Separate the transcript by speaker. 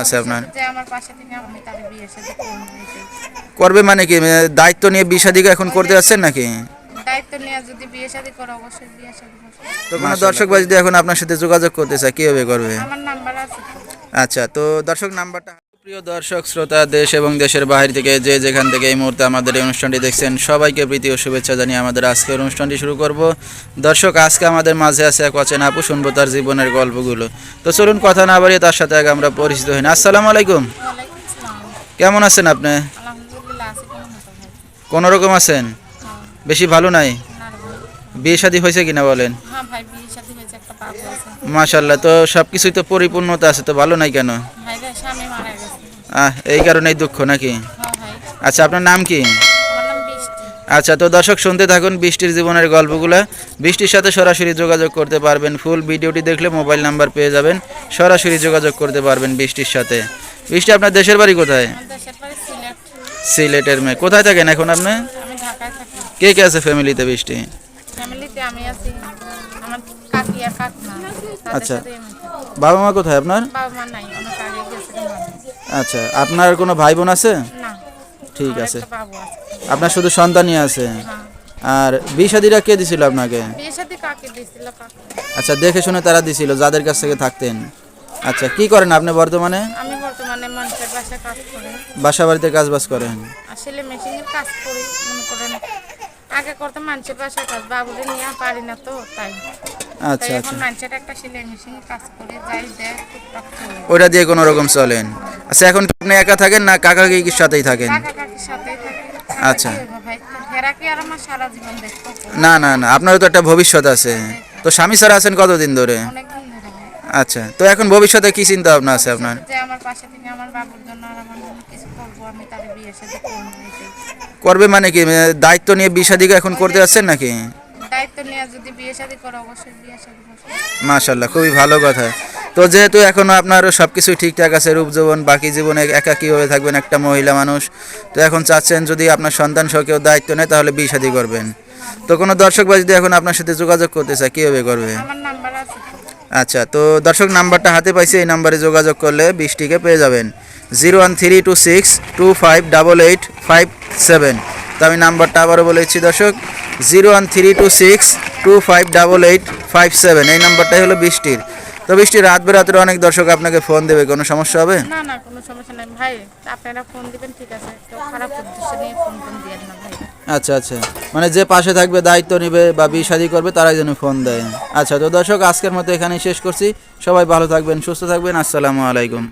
Speaker 1: আছে আপনার
Speaker 2: বিয়ে করব
Speaker 1: মানে কি মানে দায়িত্ব নিয়ে বিষাদিকে এখন করতে যাচ্ছেন নাকি?
Speaker 2: বিয়ে বিয়ে
Speaker 1: তো কোনো দর্শক বা যদি এখন আপনার সাথে যোগাযোগ করতে চায় কীভাবে করবে?
Speaker 2: আমার নাম্বার আছে তো।
Speaker 1: আচ্ছা তো দর্শক নাম্বারটা প্রিয় দর্শক শ্রোতা দেশ এবং দেশের বাইরে থেকে যে যেখান থেকে এই মুহূর্তে আমাদের এই অনুষ্ঠানটি দেখছেন সবাইকে প্রীতি ও শুভেচ্ছা জানিয়ে আমাদের আজকের অনুষ্ঠানটি শুরু করব। দর্শক আজকে আমাদের মাঝে আছে এক অচেনা আপু শুনব তার জীবনের গল্পগুলো। তো চলুন কথা না বাড়িয়ে তার সাথে আগে আমরা পরিচিত হই। না আসসালামু আলাইকুম। কেমন আছেন আপনি?
Speaker 2: কোনো
Speaker 1: রকম আছেন?
Speaker 2: হ্যাঁ।
Speaker 1: বেশি ভালো নাই? বিয়ে শাদী হয়েছে কিনা বলেন?
Speaker 2: হ্যাঁ
Speaker 1: মাশাল্লাহ তো সব কিছুই তো পরিপূর্ণতা আছে তো ভালো নাই কেন? এই কারণেই দুঃখ নাকি?
Speaker 2: হ্যাঁ
Speaker 1: আচ্ছা আপনার নাম কি? আচ্ছা তো দর্শক শুনতে থাকুন বৃষ্টির জীবনের গল্পগুলো। বৃষ্টির সাথে সরাসরি যোগাযোগ করতে পারবেন ফুল। ভিডিওটি দেখলে মোবাইল নাম্বার পেয়ে যাবেন। সরাসরি যোগাযোগ করতে পারবেন বৃষ্টির সাথে। বৃষ্টি আপনার দেশের বাড়ি কোথায়? সিলেটের মেয়ে। কোথায় থাকেন এখন আপনি? কে কে আছে ফ্যামিলিতে বৃষ্টি? আচ্ছা। বাবা মা কোথায় আপনার?
Speaker 2: বাবা মা নাই অনেক আগে গেছে মারা।
Speaker 1: আচ্ছা আপনার কোনো ভাই বোন আছে ঠিক আছে। আপনার শুধু সন্তানই আছে?
Speaker 2: হ্যাঁ।
Speaker 1: আর বিষাদিরা কে দিছিল আপনাকে? আচ্ছা দেখে শুনে তারা দিছিল যাদের কাছ থেকে থাকতেন। আচ্ছা কি করেন আপনি বর্তমানে?
Speaker 2: আমি বর্তমানে মানুষের বাসায় কাজ করি।
Speaker 1: বাসা বাড়িতে কাজ বাজ করেন
Speaker 2: আসলে মেশিনের কাজ করি মনে করেন। আগে করতে মানুষের বাসায় কাজ বাবুরে নিয়ে পারি না তো তাই। তাই
Speaker 1: আচ্ছা আচ্ছা।
Speaker 2: মানুষের একটা সেলাই মেশিনে কাজ করি যাই দেয়
Speaker 1: ওটা দিয়ে কোনো রকম চলেন। আচ্ছা এখন কি আপনি একা থাকেন না কাকা সাথেই থাকেন?
Speaker 2: কাকির সাথেই থাকি।
Speaker 1: আচ্ছা। না না না আপনারও তো একটা ভবিষ্যৎ আছে। তো স্বামী স্যার আছেন কতদিন ধরে। আচ্ছা তো এখন ভবিষ্যতে কি চিন্তা ভাবনা আছে আপনার?
Speaker 2: করব
Speaker 1: মানে কি মানে দায়িত্ব নিয়ে বিষাদিকে এখন করতে যাচ্ছেন নাকি?
Speaker 2: দায়িত্ব নিয়ে যদি বিয়ে শাদী করে অবশ্যই বিয়ে শাদী করব।
Speaker 1: মাশাল্লাহ খুবই ভালো কথা। তো যেহেতু এখনও আপনার সব কিছুই ঠিকঠাক আছে রূপ যৌবন বাকি জীবনে একাকী হয়ে থাকবেন একটা মহিলা মানুষ তো এখন চাচ্ছেন যদি আপনার সন্তান সহ কেউ দায়িত্ব নেয় তাহলে বিয়ে শাদী করবেন। তো কোনো দর্শক বা যদি এখন আপনার সাথে যোগাযোগ করতে চায় কীভাবে করবে। আচ্ছা তো দর্শক নাম্বারটা হাতে পাইছি এই নাম্বারে যোগাযোগ করলে বৃষ্টিকে পেয়ে যাবেন। Zero one three two six two five double eight five seven. তো আমি নাম্বারটা আবারও বলেছি দর্শক zero one three two six two five double eight five seven এই নাম্বারটাই হলো বৃষ্টির তো বৃষ্টি রাত বেরাতের অনেক দর্শক আপনাকে ফোন দেবে কোনো সমস্যা হবে?
Speaker 2: না না কোনো সমস্যা নাই। ভাই আপনারা ফোন দিবেন ঠিক আছে? কেউ খারাপ উদ্দেশ্য নিয়ে ফোন ফোন দিয়ে না ভাই।
Speaker 1: আচ্ছা আচ্ছা। মানে যে পাশে থাকবে দায়িত্ব নেবে বা বিয়ে শাদী করবে তারাই যেন ফোন দেয়। আচ্ছা তো দর্শক আজকের মতো এখানেই শেষ করছি। সবাই ভালো থাকবেন সুস্থ থাকবেন। আসসালামু আলাইকুম।